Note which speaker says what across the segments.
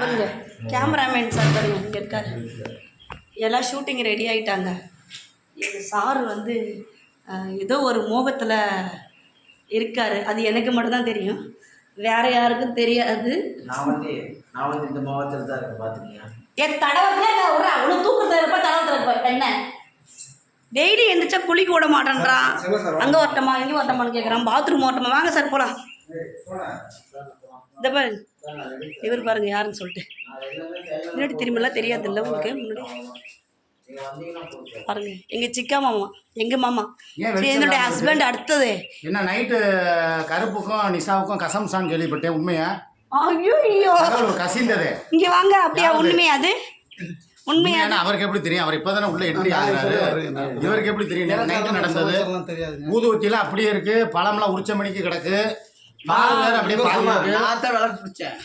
Speaker 1: பாருங்க cameraman sir பாருங்க இங்கே இருக்காரு. எல்லாம் ஷூட்டிங் ரெடி ஆயிட்டாங்க. இது சார் வந்து ஏதோ ஒரு மோகத்தில் இருக்காரு. அது எனக்கு மட்டும்தான் தெரியும். வேற யாருக்கும் தெரியாது.
Speaker 2: நான் வந்து நான் வந்து இந்த மாவட்டத்தில் தான் இருக்கேன் பார்த்துக்கியா
Speaker 1: என் அவ்வளோ தூக்கத்தில் இருப்ப தடவத்தில் இருப்ப. என்ன? டெய்லி எந்திரிச்சா குளிக்க விட மாட்டேன்றான் அங்கே ஓட்டமா இங்கே ஓட்டமான்னு கேட்குறான் பாத்ரூம் ஓட்டமா வாங்க சார் போகலாம் இந்த பாருங்க. இவர் பாருங்க யாருன்னு சொல்லிட்டு. முன்னாடி திரும்பலாம் தெரியாதுல்ல உங்களுக்கு முன்னாடி. பாருங்க எங்க சிக்கா மாமா எங்க மாமா. என்னுடைய ஹஸ்பண்ட் அடுத்தது.
Speaker 3: என்ன நைட்டு கருப்புக்கும் நிசாவுக்கும் கசம்சான்னு கேள்விப்பட்டேன் உண்மையா?
Speaker 1: ஐயோ
Speaker 3: கசிந்தது
Speaker 1: இங்க வாங்க அப்படியா? உண்மையா அது? உண்மையா
Speaker 3: அவருக்கு எப்படி தெரியும்? அவர் இப்பதானே உள்ள என்ட்ரி ஆகுறாரு. இவருக்கு எப்படி தெரியும்? நைட்டு நடந்தது. ஊதுவத்திலாம் அப்படியே இருக்கு. பழம்லாம் உரிச்ச மணிக்கு கிடக்கு.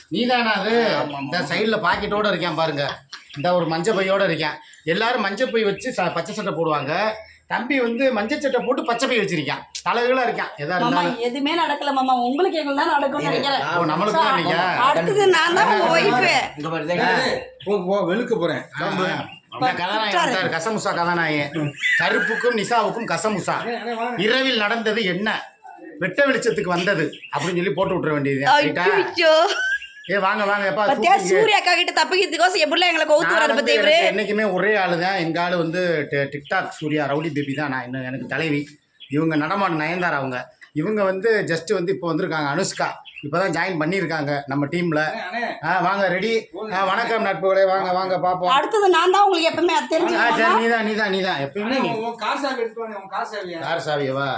Speaker 3: நீதானா அது? இந்த சைடில் பாக்கெட்டோட இருக்கேன் பாருங்க. இந்த ஒரு மஞ்சள் பையோட இருக்கேன். எல்லாரும் மஞ்சள் பை வச்சு ச- பச்சை சட்டை போடுவாங்க. தம்பி வந்து மஞ்சள் சட்டை போட்டு பச்சை பை வச்சிருக்கான். தலைகளா இருக்கான். எதா இருந்தாலும்.
Speaker 1: எதுவுமே நடக்கல மாமா. உங்களுக்கு எங்களுக்கு தான் நடக்கும்னு நினைக்கிறேன்
Speaker 3: ஓ நம்மளுக்கு தான் நீங்க
Speaker 1: அடுத்தது நான் தான் ஒய்ஃபு
Speaker 2: இங்கே பாருங்க
Speaker 4: போ போ வெளுக்க போறேன்.
Speaker 3: இந்த கசமுசா கதாநாயகன். கருப்புக்கும் நிசாவுக்கும் கசமுசா. இரவில் நடந்தது என்ன? வெட்ட வெளிச்சத்துக்கு வந்தது அப்படின்னு சொல்லி போட்டு விட்டுற வேண்டியது ஏ வாங்க வாங்க எப்பா
Speaker 1: பத்தியா. சூர்யா அக்கா கிட்ட தப்பிக்கிறதுக்கோசம் எப்படிலாம் எங்களை கவுத்து
Speaker 3: நான்
Speaker 1: வர
Speaker 3: வந்து
Speaker 1: பத்தி இவரு?
Speaker 3: என்னைக்குமே ஒரே ஆளு தான். எங்க ஆளு வந்து டி- டிக்டாக் சூர்யா ரவுடி பேபி தான். நான் இன்னும் எனக்கு தலைவி. இவங்க நடமாடு நயன்தாரா அவங்க. இவங்க வந்து ஜஸ்ட் வந்து இப்போ வந்திருக்காங்க அனுஷ்கா. இப்போதான் ஜாயின் பண்ணியிருக்காங்க நம்ம டீம்ல ஆ வாங்க ரெடி ஆ வணக்கம் நட்புகளே. வாங்க வாங்க பார்ப்போம்
Speaker 1: அடுத்தது நான் தான் உங்களுக்கு எப்பவுமே அது
Speaker 3: ஆ சரி
Speaker 1: தெரிஞ்சு
Speaker 3: நீதான் நீதான் நீதான். எப்பயுமே நீ
Speaker 4: கார் சாவி எடுத்து வாங்க உன் கார் சாவியா?
Speaker 3: கார் சாவியவா?